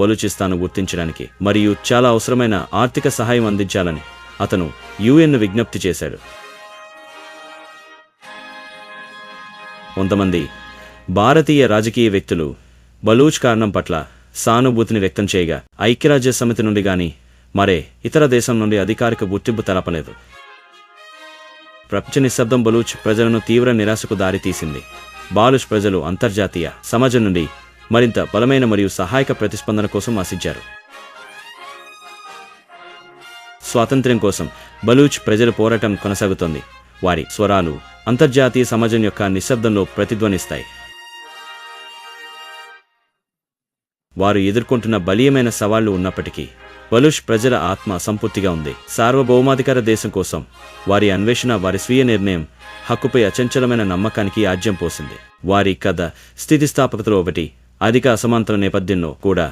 బలూచిస్తాను గుర్తించడానికి మరియు చాలా అవసరమైన ఆర్థిక సహాయం అందించాలని అతను యుఎన్ను విజ్ఞప్తి చేశాడు. కొంతమంది భారతీయ రాజకీయ వ్యక్తులు బలూచ్ కారణం పట్ల సానుభూతిని వ్యక్తం చేయగా ఐక్యరాజ్య సమితి నుండి గాని మరే ఇతర దేశం నుండి అధికారిక గుర్తింపు తెలపలేదు. ప్రపంచ నిశ్శబ్దం బలూచ్ ప్రజలను తీవ్ర నిరాశకు దారితీసింది. బాలుష్ ప్రజలు అంతర్జాతీయ సమాజం నుండి మరింత బలమైన మరియు సహాయక ప్రతిస్పందన కోసం ఆశించారు. స్వాతంత్ర్యం కోసం బలూచ్ ప్రజల పోరాటం కొనసాగుతోంది. వారి స్వరాలు అంతర్జాతీయ సమాజం యొక్క నిశ్శబ్దంలో ప్రతిధ్వనిస్తాయి. వారు ఎదుర్కొంటున్న బలీయమైన సవాళ్ళు ఉన్నప్పటికీ బలుష్ ప్రజల ఆత్మ సంపూర్తిగా ఉంది. సార్వభౌమాధికార దేశం కోసం వారి అన్వేషణ వారి స్వీయ నిర్ణయం హక్కుపై అచంచలమైన నమ్మకానికి ఆజ్యం పోసింది. వారి కథ స్థితిస్థాపకతలో ఒకటి అధిక అసమాంతర నేపథ్యంలో కూడా